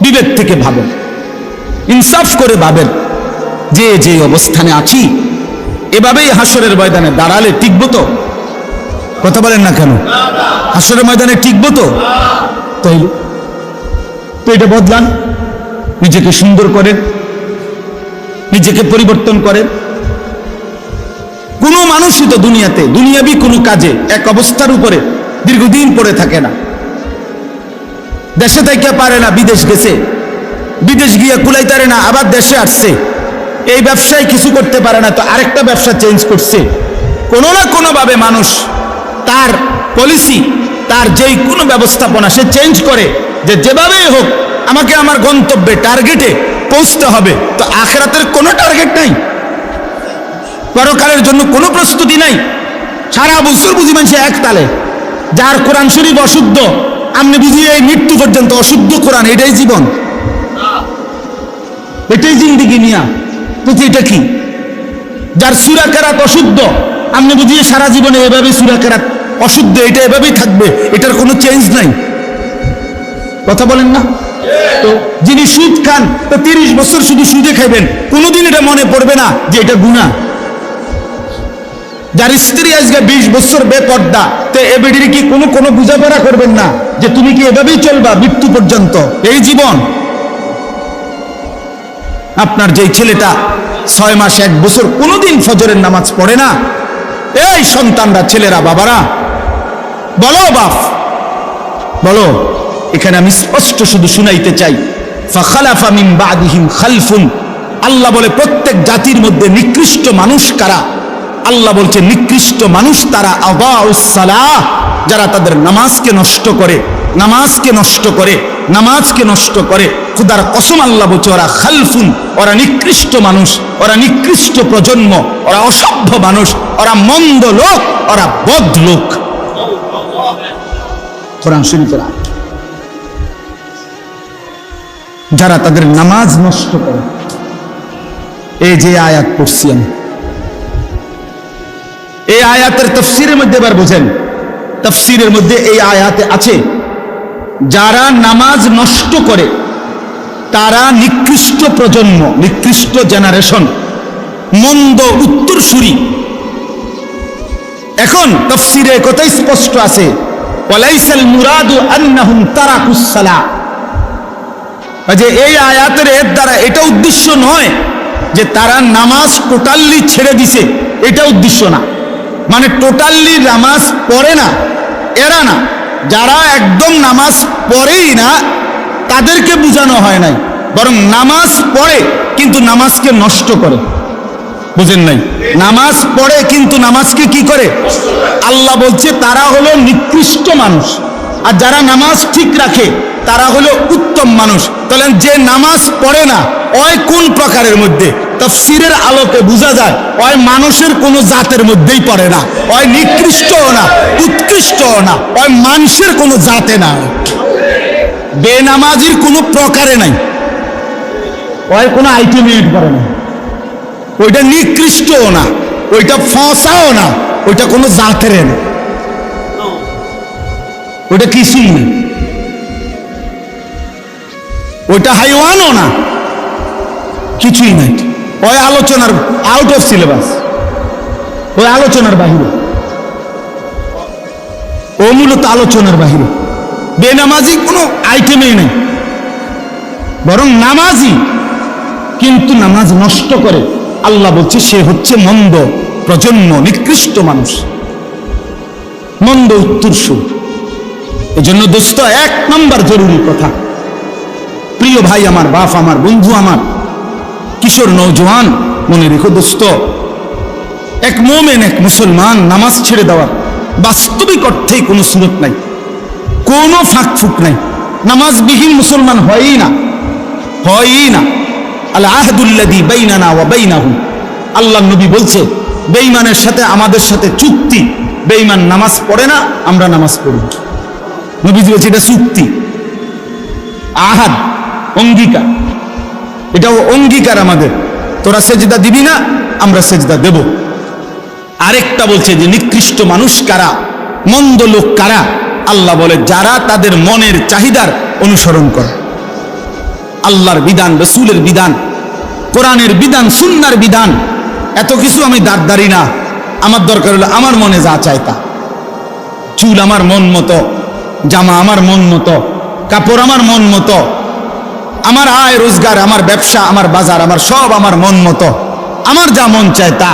বিবেক থেকে ভাবেন। ইনসাফ করে ভাবেন যে যে অবস্থানে আছি, এভাবেই হাসরের ময়দানে দাঁড়ালে টিকবো তো। কথা বলেন না কেন? হাসরের ময়দানে টিকবো তো? তাই তো এটা বদলান। নিজেকে সুন্দর করেন। নিজেকে পরিবর্তন করেন। কোনো মানুষই তো দুনিয়াতে, দুনিয়াবি কোনো কাজে এক অবস্থার উপরে দীর্ঘদিন পড়ে থাকে না। দেশে থেকে পারে না, বিদেশ গেছে। বিদেশ গিয়ে কুলাইতারে না, আবার দেশে আসছে। এই ব্যবসায় কিছু করতে পারে না, তো আরেকটা ব্যবসা চেঞ্জ করছে। কোনো না কোনোভাবে মানুষ তার পলিসি তার যেই কোনো ব্যবস্থাপনা সে চেঞ্জ করে, যে যেভাবেই হোক, আমাকে আমার গন্তব্যে টার্গেটে পৌঁছতে হবে। তো আখেরাতের কোনো টার্গেট নাই। পরকালের জন্য কোনো প্রস্তুতি নাই। সারা বছর বুঝি মানুষ এক তালে। যার কোরআন শরীফ অশুদ্ধ আপনি বুঝি এই মৃত্যু পর্যন্ত অশুদ্ধ কোরআন, এটাই জীবন? এটাই জিন্দিগি নিয়া বুঝি এটা কি? যার সুরাকেরাত অশুদ্ধ আপনি বুঝিয়ে সারা জীবনে এভাবে সুরাকেরাত অশুদ্ধ, এটা এভাবেই থাকবে, এটার কোনো চেঞ্জ নাই। কথা বলেন না? তো যিনি সুদ খান, তো তিরিশ বছর শুধু সুদে খাইবেন, কোনোদিন এটা মনে পড়বে না যে এটা গুণা যার স্ত্রী আজকে বিশ বছর বেপর্দা, তো বেডির কি কোনো কোনো বুঝাপড়া করবেন না যে তুমি কি এভাবেই চলবা মৃত্যু পর্যন্ত? এই জীবন। আপনার যেই ছেলেটা ছয় মাস এক বছর কোনোদিন ফজরের নামাজ পড়ে না, এই সন্তানরা ছেলেরা বাবারা, বলো বাপ, বলো, এখানে আমি স্পষ্ট শুধু শুনাইতে চাই। ফাখালাফা মিন বাদিহিম খালফুন। আল্লাহ বলে প্রত্যেক জাতির মধ্যে নিকৃষ্ট মানুষ কারা? আল্লাহ বলছে, নিকৃষ্ট মানুষ তারা আবাউসালাহ যারা তাদের নামাজকে নষ্ট করে, নামাজকে নষ্ট করে, নামাজকে নষ্ট করে। খুদার কসম আল্লাহ বলছে, ওরা খালফুন, ওরা নিকৃষ্ট মানুষ, ওরা নিকৃষ্ট প্রজন্ম, ওরা অসভ্য মানুষ, ওরা মন্দ লোক, ওরা বদ লোক। যারা তাদের নামাজ নষ্ট করে, এই যে আয়াত পড়ছি আমি এই আয়াতের তফসিরের মধ্যে এবার বোঝেন। তফসিরের মধ্যে এই আয়াতে আছে, যারা নামাজ নষ্ট করে, তারা নিকৃষ্ট প্রজন্ম, নিকৃষ্ট জেনারেশন মন্দ উত্তরসূরি। এখন তফসিরে কথাই স্পষ্ট আছে, ওয়ালাইসাল মুরাদু আন্নাহুম যে এই আয়াতের এর দ্বারা এটা উদ্দেশ্য নয় যে তারা নামাজ টোটালি ছেড়ে দিছে, এটা উদ্দেশ্য না। মানে টোটালি নামাজ পড়ে না এরা না। যারা একদম নামাজ পড়েই না, তাদেরকে বোঝানো হয় নাই। বরং নামাজ পড়ে, কিন্তু নামাজকে নষ্ট করে। বুঝেন নাই? নামাজ পড়ে, কিন্তু নামাজকে কি করে? আল্লাহ বলছে, তারা হলো নিকৃষ্ট মানুষ। আর যারা নামাজ ঠিক রাখে, তারা হলো উত্তম মানুষ। তাহলে যে নামাজ পড়ে না, ওই কোন প্রকারের মধ্যে? তফসিরের আলোকে বোঝা যায়, ওই মানুষের কোনো জাতের মধ্যেই পড়ে না, ওই নিকৃষ্টও না, উৎকৃষ্টও না, ওই মানুষের কোনো জাতে না। বেনামাজির কোনো প্রকারে নাই, ওই কোনো আইটেমিয়েট করে না। ওইটা নিকৃষ্টও না, ওইটা ফসাও না, ওইটা কোনো জাতের না। ওইটা কিছুই না। ওইটা হাইওয়ানও না। কিছুই নাই। ওই আলোচনার আউট অফ সিলেবাস ওই আলোচনার বাহিরে। ও মূলত আলোচনার বাহিরে। বেনামাজি কোনো আইটেমই নেই। বরং নামাজি। কিন্তু নামাজ নষ্ট করে। আল্লাহ বলছে, সে হচ্ছে মন্দ, প্রজন্ম, নিকৃষ্ট মানুষ। মন্দ উত্তরসূর। এই জন্য দোস্ত, এক নম্বর জরুরি কথা। প্রিয় ভাই আমার, বাপ আমার, বন্ধু আমার, কিশোর নৌজওয়ান মনে রেখো দোস্ত, এক মোমেন, এক মুসলমান, নামাজ ছেড়ে দেওয়ার বাস্তবিক অর্থেই কোনো সুরত নাই, কোনো ফাঁক ফুক নাই, নামাজবিহীন মুসলমান হয়ই না হয়ই না। আল আহদুল্লাদি বাইনানা ওয়া বাইনাহু। আল্লাহ নবী বলছে, বেঈমানের সাথে আমাদের সাথে চুক্তি, বেঈমান নামাজ পড়ে না, আমরা নামাজ পড়ি। নবীজি বলছে, এটা চুক্তি। আহাদ। অঙ্গীকার। এটাও অঙ্গীকার আমাদের। তোরা সেজদা দিবি না, আমরা সেজদা দেব। আরেকটা বলছে যে, নিকৃষ্ট মানুষ কারা? মন্দ লোক কারা? আল্লাহ বলে, যারা তাদের মনের চাহিদার অনুসরণ করে। আল্লাহর বিধান, রসুলের বিধান, কোরআনের বিধান, সুন্নার বিধান, এত কিছু আমি দাঁড় না। আমার দরকার হলো আমার মনে যা চাই তা। চুল আমার মন মতো, জামা আমার মন মতো, কাপড় আমার মন মতো আমার আয় রোজগার, আমার ব্যবসা, আমার বাজার, আমার সব আমার মন মতো। আমার যা মন চায় তা।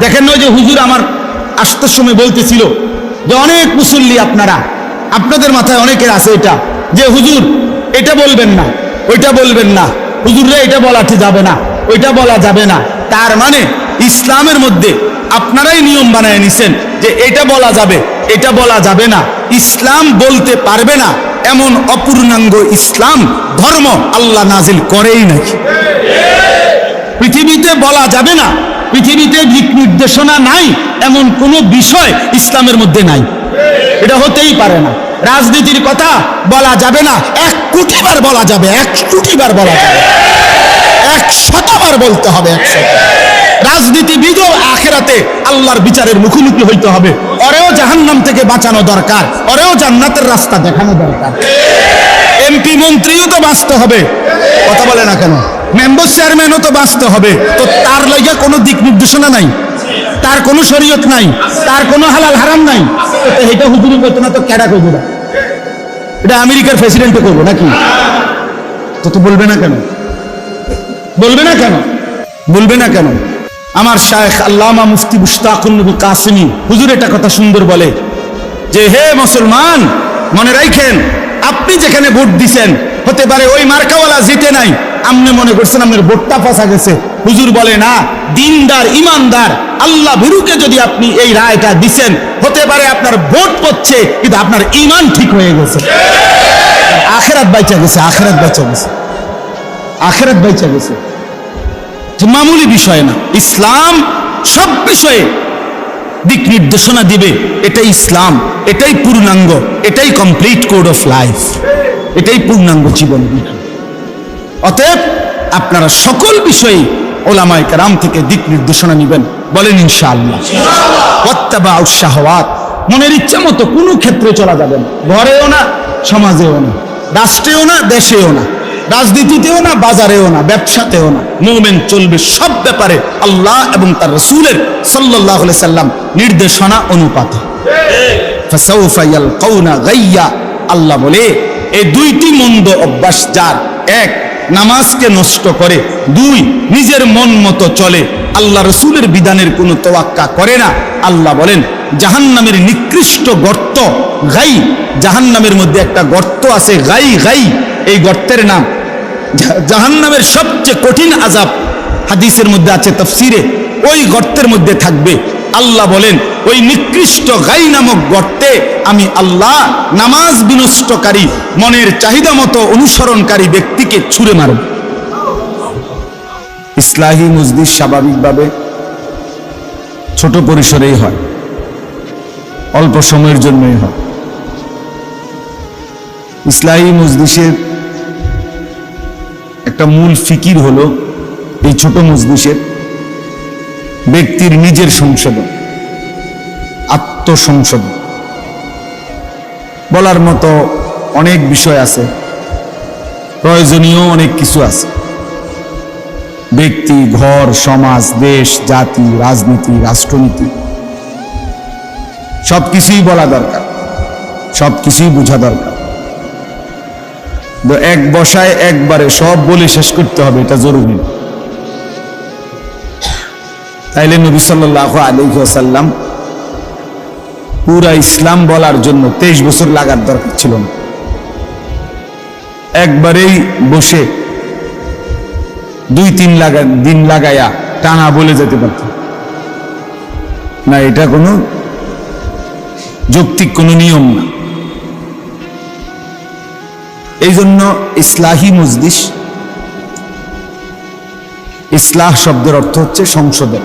দেখেন ওই যে হুজুর আমার আসতে সময় বলতেছিল যে অনেক মুসল্লি আপনারা, আপনাদের মাথায় অনেকের আছে এটা, যে হুজুর, এটা বলবেন না, ওইটা বলবেন না। হুজুররা এটা বলাতে যাবে না, ওইটা বলা যাবে না। তার মানে ইসলামের মধ্যে আপনারাই নিয়ম বানায় নিছেন যে এটা বলা যাবে, এটা বলা যাবে না। ইসলাম বলতে পারবে না এমন অপূর্ণাঙ্গ ইসলাম ধর্ম আল্লাহ নাজিল করেই নাকি পৃথিবীতে বলা যাবে না, পৃথিবীতে দিক নির্দেশনা নাই, এমন কোনো বিষয় ইসলামের মধ্যে নাই। এটা হতেই পারে না। রাজনীতির কথা বলা যাবে না, এক কোটিবার বলা যাবে, এক কোটিবার বলা যাবে। এক শতবার বলতে হবে একশো রাজনীতিবিদও আখেরাতে আল্লাহর বিচারের মুখোমুখি হইতে হবে। ওরেও জাহান্নাম থেকে বাঁচানো দরকার, ওরেও জান্নাতের রাস্তা দেখানো দরকার। এমপি মন্ত্রীও তো বাঁচতে হবে। কথা বলে না কেন? মেম্বার চেয়ারম্যানও তো বাঁচতে হবে। তো তার লাগে কোনো দিক নির্দেশনা নাই, তার কোনো শরীয়ত নাই, তার কোনো হালাল হারাম নাই। এটা হুজুরি করতো না তো ক্যাডা করব না এটা আমেরিকার প্রেসিডেন্টও করব নাকি? তো তো বলবে না কেন? বলবে না কেন? বলবে না কেন? আমার শায়েখ আল্লামা মুফতি মুশতাকুন নবী কাসিমি, হুজুর এটা কথা সুন্দর বলে যে, হে মুসলমান, মনে রাখেন আপনি যেখানে ভোট দিছেন, হতে পারে ওই মার্কাওয়ালা জিতে নাই আপনি মনে করছেন আপনার ভোটটা ফাঁসা গেছে। হুজুর বলে, না, দিনদার, ইমানদার, আল্লাহ ভীরুকে যদি আপনি এই রায়টা দিছেন, হতে পারে আপনার ভোট পড়ছে, কিন্তু আপনার ইমান ঠিক হয়ে গেছে। আখেরাত বাইচা গেছে, আখেরাত বাইচা গেছে, আখেরাত বাইচা গেছে। যে মামুলি বিষয় না ইসলাম সব বিষয়ে দিক নির্দেশনা দিবে। এটাই ইসলাম এটাই পূর্ণাঙ্গ এটাই কমপ্লিট কোড অফ লাইফ এটাই পূর্ণাঙ্গ জীবন বিধান অতএব আপনারা সকল বিষয়ে ওলামায় কারাম থেকে দিক নির্দেশনা নেবেন বলেন ইনশাআল্লাহ। ওয়াত্তাবা শাহওয়াত মনের ইচ্ছা মতো কোনো ক্ষেত্রে চলা যাবে না। ঘরেও না সমাজেও না রাষ্ট্রেও না দেশেও না। রাজনীতিতেও না, বাজারেও না, ব্যবসাতেও না। মুভমেন্ট চলবে সব ব্যাপারে আল্লাহ এবং তার রসুলের সাল্লাহ সাল্লাম নির্দেশনা অনুপাতে। আল্লাহ বলে এই দুইটি মন্দ অভ্যাস যার, এক, নামাজকে নষ্ট করে, দুই, নিজের মন মতো চলে, আল্লাহ রসুলের বিধানের কোনো তোয়াক্কা করে না। আল্লাহ বলেন, জাহান্নামের নিকৃষ্ট গর্ত, গাই, জাহান্নামের মধ্যে একটা গর্ত আছে, গাই গাই, এই গর্তের নাম জাহান্নামের সবচেয়ে কঠিন আজাব হাদিসের মধ্যে আছে, তফসিরে ওই গর্তের মধ্যে থাকবে। আল্লাহ বলেন, ওই নিকৃষ্ট গাই নামক গর্তে আমি আল্লাহ নামাজ বিনষ্টকারী, মনের চাহিদা মতো অনুসরণকারী ব্যক্তিকে ছুঁড়ে মারব। ইসলাহী মসজিদ স্বাভাবিকভাবে ছোট পরিসরেই হয়, অল্প সময়ের জন্যই হয়। ইসলাহী মজলিসের একটা মূল ফিকির হলো এই ছোট মজলিসের ব্যক্তির নিজের সংশোধন, আত্মসংশোধন। বলার মতো অনেক বিষয় আছে, প্রয়োজনীয় অনেক কিছু আছে। ব্যক্তি, ঘর, সমাজ, দেশ, জাতি, রাজনীতি, রাষ্ট্রনীতি সব কিছুই বলা দরকার সব কিছুই বোঝা দরকার। এক বসায় একবারে সব বলে শেষ করতে হবে, এটা জরুরি। তাইলে নবী সাল্লাহ আলিহাসাল্লাম পুরা ইসলাম বলার জন্য তেইশ বছর লাগার দরকার ছিল না। একবারেই বসে দুই তিন লাগা দিন লাগায়া টানা বলে যেতে পারত। না, এটা কোনো যৌক্তিক কোনো নিয়ম না। এই জন্য ইসলাহি মজলিস, ইসলাহ শব্দের অর্থ হচ্ছে সংশোধন।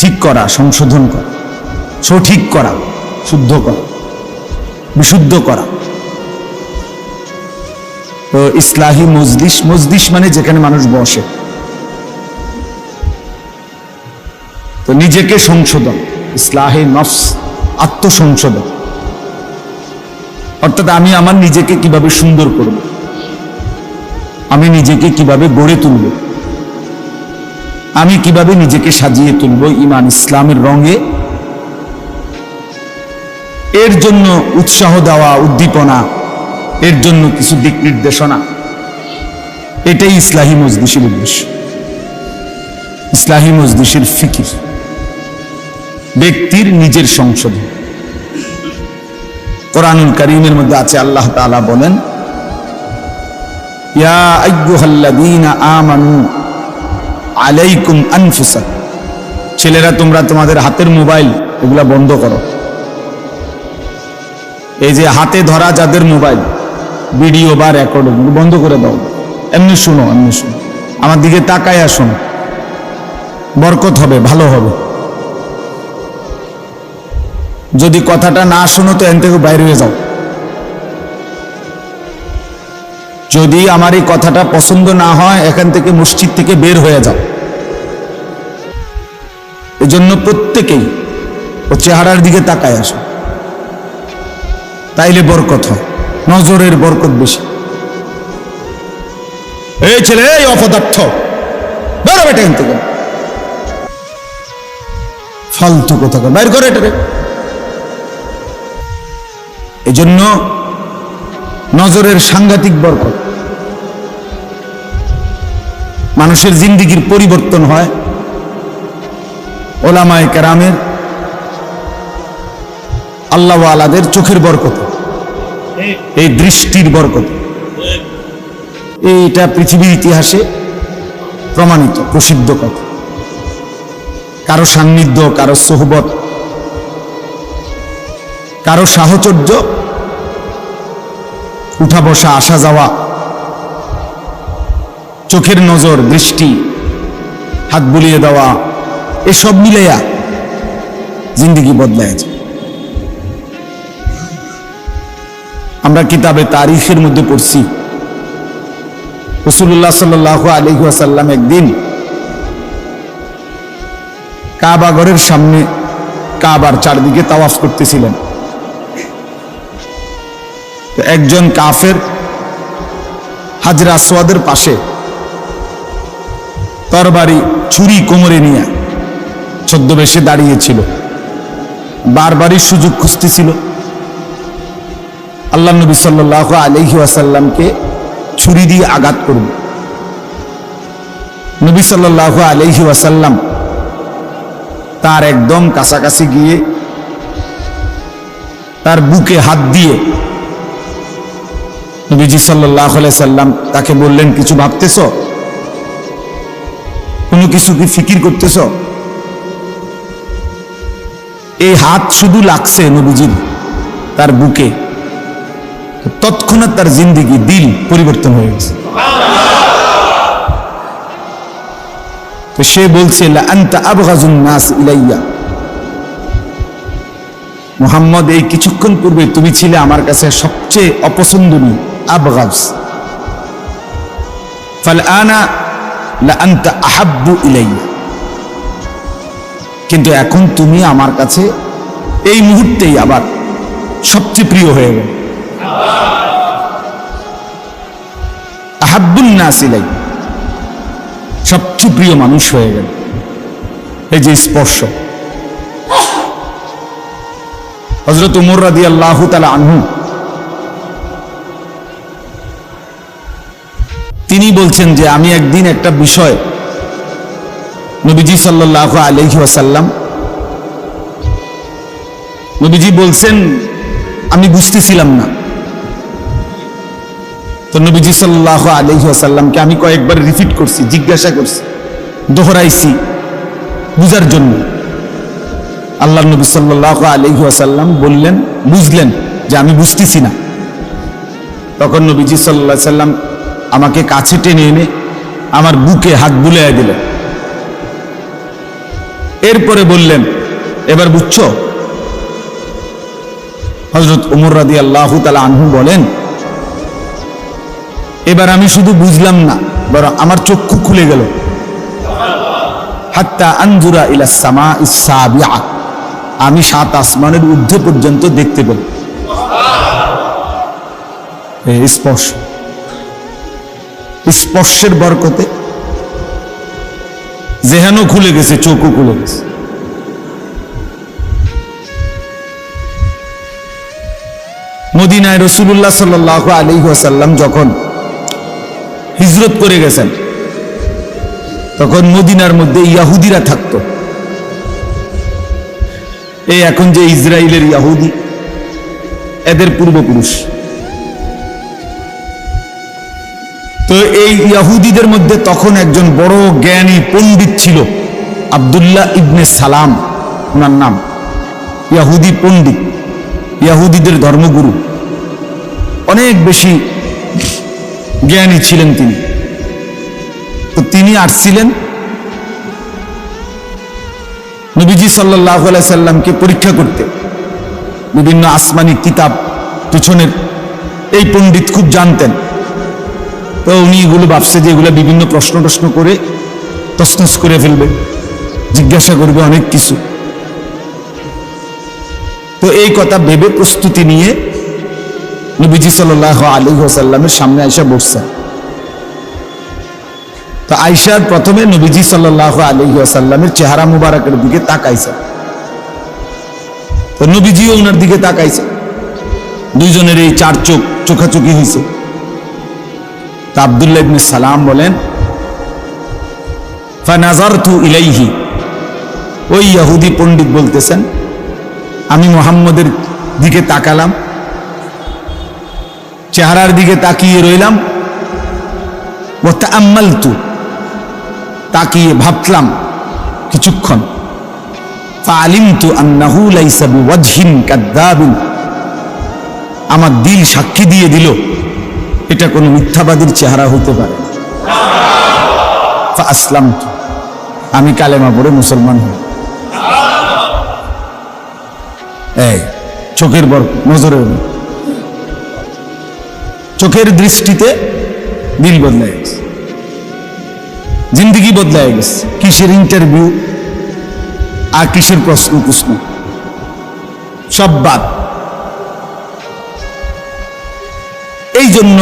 ঠিক করা, সংশোধন করা, সঠিক করা, শুদ্ধ করা, বিশুদ্ধ করা। তো ইসলাহি মজলিস মজলিস মানে যেখানে মানুষ বসে। তো নিজেকে সংশোধন, ইসলাহে নফস, আত্মসংশোধন। অর্থাৎ আমি আমার নিজেকে কীভাবে সুন্দর করব? আমি নিজেকে কীভাবে গড়ে তুলব? আমি কীভাবে নিজেকে সাজিয়ে তুলব ইমান ইসলামের রঙে? এর জন্য উৎসাহ দেওয়া, উদ্দীপনা, এর জন্য কিছু দিক নির্দেশনা। এটাই ইসলাহী মজলিসের উদ্দেশ্য। ইসলাহী মজলিসের ফিকির। ব্যক্তির নিজের সংশোধন। কোরআনুল করিমের মধ্যে আছে, আল্লাহ তাআলা বলেন আলাইকুম ছেলেরা, তোমরা তোমাদের হাতের মোবাইল, এগুলা বন্ধ করো। এই যে হাতে ধরা যাদের মোবাইল, ভিডিও বা রেকর্ড বন্ধ করে দাও। এমনি শুনো এমনি শুনো। আমার দিকে তাকায়া শোনো। বরকত হবে, ভালো হবে। যদি কথাটা না শোনো তো এন থেকে বাইরে হয়ে যাও। যদি আমার এই কথাটা পছন্দ না হয়, এখান থেকে মসজিদ থেকে বের হয়ে যাও। এজন্য প্রত্যেকেই ও চেহারার দিকে তাকায় আসো। তাইলে বরকত হয়, নজরের বরকত বেশি। এই ছেলে, এই অপদার্থ, বেরো বেটা এখান থেকে। ফালতু কথা। বাইর করে এটাকে এজন্য নজরের সাংঘাতিক বরকত। মানুষের জিন্দিগির পরিবর্তন হয়। ওলামায় কেরামের আল্লাহ আলাদের চোখের বরকত। এই দৃষ্টির বরকত। এইটা পৃথিবীর ইতিহাসে প্রমাণিত, প্রসিদ্ধ কথা। কারও সান্নিধ্য, কারও সোহবত, কারও সাহচর্য উঠা বসা, আসা যাওয়া। চোখের নজর, দৃষ্টি, হাত বুলিয়ে দেওয়া, এসব মিলাইয়া জিন্দিগি বদলাইছে আমরা কিতাবে তারিখের মধ্যে পড়ছি। রসুল্লাহ সাল আলী আসাল্লাম একদিন কাবাগরের সামনে কাবার চারদিকে তাওয়াফ করতেছিলেন। একজন কাফের হাজরা আসওয়াদের পাশে তরবারি ছুরি কোমরে নিয়ে ছদ্মবেশে দাঁড়িয়েছিল। বারবারই সুযোগ খুঁজতেছিল। আল্লাহ নবী সাল্লাহ আলহি আসাল্লামকে ছুরি দিয়ে আঘাত করবে। নবী সাল্লাহ আলহি আসাল্লাম তার একদম কাছাকাছি গিয়ে তার বুকে হাত দিয়ে নবীজি সাল্লাহ সাল্লাম তাকে বললেন, কিছু ভাবতেছ? কোনো কিছু কি ফিকির করতেছ? এই হাত শুধু লাগছে নবীজির তার বুকে। তৎক্ষণাৎ তার জিন্দিগি, দিল পরিবর্তন হয়ে গেছে। তো সে বলছে আবগাজুন নাস ইলাইয়া। মোহাম্মদ, এই কিছুক্ষণ পূর্বে তুমি ছিলে আমার কাছে সবচেয়ে অপছন্দনীয় আবগাজ। ফাল আনা লা আন্তা আহাব্বু ইলাইয়া। কিন্তু এখন তুমি আমার কাছে এই মুহূর্তেই আবার সবচেয়ে প্রিয় হয়ে গেল। আহাব্বুন নাস ইলাই সবচেয়ে প্রিয় মানুষ হয়ে গেল। এই যে স্পর্শ। হজরত উমর রাদি আল্লাহ তালা আনহু। তিনি বলছেন যে আমি একদিন একটা বিষয় নবীজি সাল্লাহ আলহি আসাল্লাম নবীজি বলছেন, আমি বুঝতেছিলাম না। তো নবীজি সাল্লাহ আলহি আসাল্লামকে আমি কয়েকবার রিপিট করছি, জিজ্ঞাসা করছি, দোহরাইছি বুঝার জন্য। আল্লাহ নবী সাল্লাহ আলহি আসাল্লাম বললেন, বুঝলেন যে আমি বুঝতেছি না। তখন নবীজি সাল্লাহ সাল্লাম আমাকে কাছে টেনে এনে আমার বুকে হাত বুলিয়ে দিলেন। এরপরে বললেন, এবার বুঝছ? হজরত উমর রাদি আল্লাহ তালা আনহু বলেন, এবার আমি শুধু বুঝলাম না, বরং আমার চক্ষু খুলে গেল। হাত্তা আঞ্জুরা ইলা সামা ইসাবিয়া আমি সাত আসমানের ঊর্ধ্বে পর্যন্ত দেখতে এই স্পর্শ। স্পর্শের বরকতে জেহানও খুলে গেছে, চোখও খুলে গেছে। মদিনায় রসুল্লাহ সাল আলী সাল্লাম যখন হিজরত করে গেছেন, তখন মদিনার মধ্যে ইয়াহুদিরা থাকতো। এই এখন যে ইসরায়েলের ইয়াহুদি, এদের পূর্বপুরুষ। তো এই ইয়াহুদিদের মধ্যে তখন একজন বড় জ্ঞানী পণ্ডিত ছিল, আবদুল্লাহ ইবনে সালাম, ওনার নাম। ইয়াহুদি পণ্ডিত, ইয়াহুদিদের ধর্মগুরু। অনেক বেশি জ্ঞানী ছিলেন তিনি। তো তিনি আসছিলেন নবীজি সাল্লাহ সাল্লামকে পরীক্ষা করতে। বিভিন্ন আসমানি কিতাব পিছনের এই পণ্ডিত খুব জানতেন। তো উনি এগুলো ভাবছে যে এগুলো বিভিন্ন প্রশ্ন প্রশ্ন করে তসনস করে ফেলবে, জিজ্ঞাসা করবে অনেক কিছু। তো এই কথা ভেবে প্রস্তুতি নিয়ে নবীজি সাল্লাহ আলী সাল্লামের সামনে আসা বসছেন। তো আইসার প্রথমে নবীজি সাল্লাহ আলী সাল্লামের চেহারা মুবারকের দিকে তাকাইছে। তো নবীজিও ওনার দিকে তাকাইছে। দুইজনের এই চার চোখ চোখাচোখি হয়েছে তা আবদুল্লাহ ইবনে সালাম বলেন ইলাইহি। ওই ইহুদি পণ্ডিত বলতেছেন, আমি মোহাম্মদের দিকে তাকালাম, চেহারার দিকে তাকিয়ে রইলাম। ও তাম্মালতু তাকিয়ে ভাবলাম কিছুক্ষণ আমার দিল সাক্ষী দিয়ে দিল, এটা কোনো মিথ্যাবাদীর চেহারা হতে পারে। আসলাম আমি কালেমা পড়ে মুসলমান হই। চোখের বর নজরে চোখের দৃষ্টিতে দিল বদলায় গেছে জিন্দগি বদলায় গেছে। কিসের ইন্টারভিউ আর কিসের প্রশ্ন প্রশ্ন সব বাদ। এই জন্য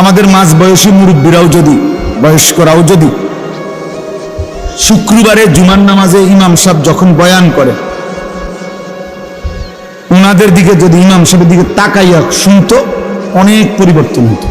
আমাদের মাঝ বয়সী মুরব্বীরাও যদি, বয়স্করাও যদি, শুক্রবারে জুমার নামাজে ইমাম সাহেব যখন বয়ান করে ওনাদের দিকে যদি ইমাম সাহেবের দিকে তাকাইয়া শুনতো, অনেক পরিবর্তন হতো।